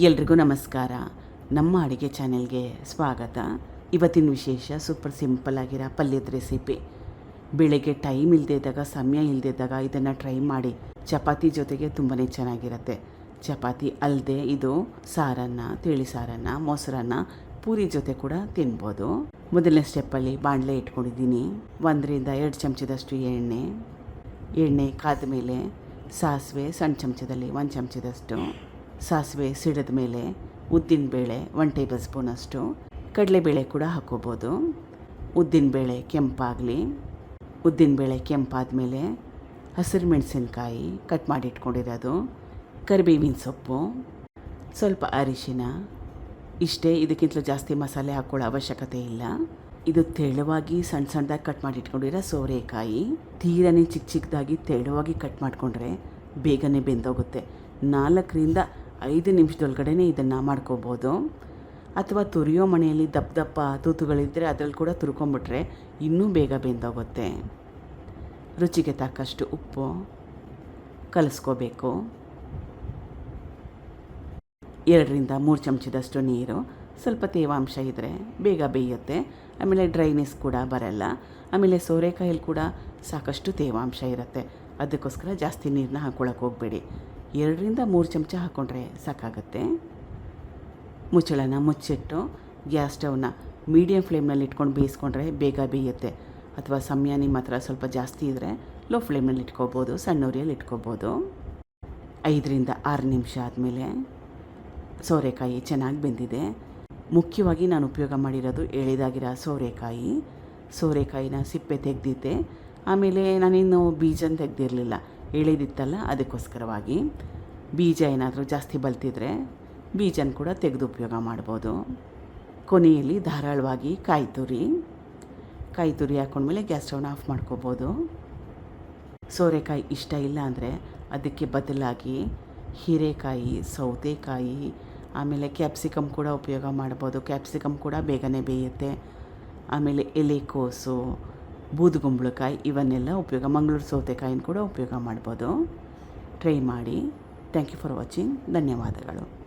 ಎಲ್ರಿಗೂ ನಮಸ್ಕಾರ. ನಮ್ಮ ಅಡುಗೆ ಚಾನೆಲ್ಗೆ ಸ್ವಾಗತ. ಇವತ್ತಿನ ವಿಶೇಷ ಸೂಪರ್ ಸಿಂಪಲ್ ಆಗಿರೋ ಪಲ್ಯದ ರೆಸಿಪಿ. ಬೆಳಗ್ಗೆ ಟೈಮ್ ಇಲ್ಲದೆ ಇದ್ದಾಗ, ಸಮಯ ಇಲ್ಲದೆ ಇದ್ದಾಗ ಇದನ್ನು ಟ್ರೈ ಮಾಡಿ. ಚಪಾತಿ ಜೊತೆಗೆ ತುಂಬಾ ಚೆನ್ನಾಗಿರುತ್ತೆ. ಚಪಾತಿ ಅಲ್ಲದೆ ಇದು ಸಾರನ್ನ, ತಿಳಿ ಸಾರನ್ನು, ಮೊಸರನ್ನ ಪೂರಿ ಜೊತೆ ಕೂಡ ತಿನ್ಬೋದು. ಮೊದಲನೇ ಸ್ಟೆಪ್ಪಲ್ಲಿ ಬಾಣಲೆ ಇಟ್ಕೊಂಡಿದ್ದೀನಿ. ಒಂದರಿಂದ ಎರಡು ಚಮಚದಷ್ಟು ಎಣ್ಣೆ. ಎಣ್ಣೆ ಕಾದ ಮೇಲೆ ಸಾಸಿವೆ, ಸಣ್ಣ ಚಮಚದಲ್ಲಿ ಒಂದು ಚಮಚದಷ್ಟು ಸಾಸಿವೆ ಸಿಡಿದ ಮೇಲೆ ಉದ್ದಿನಬೇಳೆ ಒನ್ ಟೇಬಲ್ ಸ್ಪೂನಷ್ಟು ಕಡಲೆಬೇಳೆ ಕೂಡ ಹಾಕೋಬೋದು ಉದ್ದಿನಬೇಳೆ ಕೆಂಪಾಗಲಿ. ಉದ್ದಿನಬೇಳೆ ಕೆಂಪಾದ ಮೇಲೆ ಹಸಿರು ಮೆಣಸಿನ್ಕಾಯಿ ಕಟ್ ಮಾಡಿಟ್ಕೊಂಡಿರೋದು ಕರಿಬೇವಿನ ಸೊಪ್ಪು. ಸ್ವಲ್ಪ ಅರಿಶಿನ. ಇಷ್ಟೇ ಇದಕ್ಕಿಂತಲೂ ಜಾಸ್ತಿ ಮಸಾಲೆ ಹಾಕ್ಕೊಳ್ಳೋ ಅವಶ್ಯಕತೆ ಇಲ್ಲ. ಇದು ತೆಳುವಾಗಿ ಸಣ್ಣ ಸಣ್ಣದಾಗಿ ಕಟ್ ಮಾಡಿಟ್ಕೊಂಡಿರೋ ಸೋರೆಕಾಯಿ. ತೀರನೇ ಚಿಕ್ಕ ಚಿಕ್ಕದಾಗಿ ತೆಳುವಾಗಿ ಕಟ್ ಮಾಡಿಕೊಂಡ್ರೆ ಬೇಗನೆ ಬೆಂದೋಗುತ್ತೆ. ನಾಲ್ಕರಿಂದ ಐದು ನಿಮಿಷದೊಳಗಡೆ ಇದನ್ನು ಮಾಡ್ಕೋಬೋದು. ಅಥವಾ ತುರಿಯೋ ಮನೆಯಲ್ಲಿ ದಪ್ಪ ದಪ್ಪ ತೂತುಗಳಿದ್ದರೆ ಅದರಲ್ಲಿ ಕೂಡ ತುರ್ಕೊಂಬಿಟ್ರೆ ಇನ್ನೂ ಬೇಗ ಬೆಂದೋಗುತ್ತೆ. ರುಚಿಗೆ ತಕ್ಕಷ್ಟು ಉಪ್ಪು ಕಲಸ್ಕೋಬೇಕು. ಎರಡರಿಂದ ಮೂರು ಚಮಚದಷ್ಟು ನೀರು, ಸ್ವಲ್ಪ ತೇವಾಂಶ ಇದ್ದರೆ ಬೇಗ ಬೇಯುತ್ತೆ. ಆಮೇಲೆ ಡ್ರೈನೆಸ್ ಕೂಡ ಬರಲ್ಲ. ಆಮೇಲೆ ಸೋರೆಕಾಯಲ್ಲಿ ಕೂಡ ಸಾಕಷ್ಟು ತೇವಾಂಶ ಇರುತ್ತೆ. ಅದಕ್ಕೋಸ್ಕರ ಜಾಸ್ತಿ ನೀರನ್ನ ಹಾಕ್ಕೊಳಕ್ಕೆ ಹೋಗಬೇಡಿ. ಎರಡರಿಂದ ಮೂರು ಚಮಚ ಹಾಕ್ಕೊಂಡ್ರೆ ಸಾಕಾಗುತ್ತೆ. ಮುಚ್ಚಳನ ಮುಚ್ಚಿಟ್ಟು ಗ್ಯಾಸ್ ಸ್ಟವ್ನ ಮೀಡಿಯಮ್ ಫ್ಲೇಮ್ನಲ್ಲಿ ಇಟ್ಕೊಂಡು ಬೇಯಿಸ್ಕೊಂಡ್ರೆ ಬೇಗ ಬೇಯುತ್ತೆ. ಅಥವಾ ಸಮಯ ನಿಮ್ಮ ಹತ್ರ ಸ್ವಲ್ಪ ಜಾಸ್ತಿ ಇದ್ದರೆ ಲೋ ಫ್ಲೇಮಲ್ಲಿ ಇಟ್ಕೋಬೋದು ಸಣ್ಣ ಉರಿಯಲ್ಲಿ ಇಟ್ಕೋಬೋದು. ಐದರಿಂದ ಆರು ನಿಮಿಷ ಆದಮೇಲೆ ಸೋರೆಕಾಯಿ ಚೆನ್ನಾಗಿ ಬೆಂದಿದೆ. ಮುಖ್ಯವಾಗಿ ನಾನು ಉಪಯೋಗ ಮಾಡಿರೋದು ಎಳೆದಾಗಿರೋ ಸೋರೆಕಾಯಿ. ಸೋರೆಕಾಯಿನ ಸಿಪ್ಪೆ ತೆಗೆದಿದ್ದೆ. ಆಮೇಲೆ ನಾನೇನು ಬೀಜನ ತೆಗೆದಿರಲಿಲ್ಲ. ಎಳೆದಿತ್ತಲ್ಲ ಅದಕ್ಕೋಸ್ಕರವಾಗಿ ಬೀಜ ಏನಾದರೂ ಜಾಸ್ತಿ ಬಲ್ತಿದ್ರೆ ಬೀಜನ ಕೂಡ ತೆಗೆದು ಉಪಯೋಗ ಮಾಡ್ಬೋದು. ಕೊನೆಯಲ್ಲಿ ಧಾರಾಳವಾಗಿ ಕಾಯಿ ತುರಿ ಕಾಯಿ ತುರಿ ಹಾಕೊಂಡ್ಮೇಲೆ ಗ್ಯಾಸ್ ಸ್ಟವ್ನ ಆಫ್ ಮಾಡ್ಕೋಬೋದು. ಸೋರೆಕಾಯಿ ಇಷ್ಟ ಇಲ್ಲ ಅಂದರೆ ಅದಕ್ಕೆ ಬದಲಾಗಿ ಹೀರೆಕಾಯಿ, ಸೌತೆಕಾಯಿ, ಆಮೇಲೆ ಕ್ಯಾಪ್ಸಿಕಮ್ ಕೂಡ ಉಪಯೋಗ ಮಾಡ್ಬೋದು. ಕ್ಯಾಪ್ಸಿಕಮ್ ಕೂಡ ಬೇಗನೆ ಬೇಯುತ್ತೆ. ಆಮೇಲೆ ಎಲೆಕೋಸು ಬೂದುಗುಂಬಳಕಾಯಿ ಇವನ್ನೆಲ್ಲ ಉಪಯೋಗ, ಮಂಗಳೂರು ಸೌತೆಕಾಯಿನ ಕೂಡ ಉಪಯೋಗ ಮಾಡ್ಬೋದು. ಟ್ರೈ ಮಾಡಿ. ಥ್ಯಾಂಕ್ ಯು ಫಾರ್ ವಾಚಿಂಗ್ ಧನ್ಯವಾದಗಳು.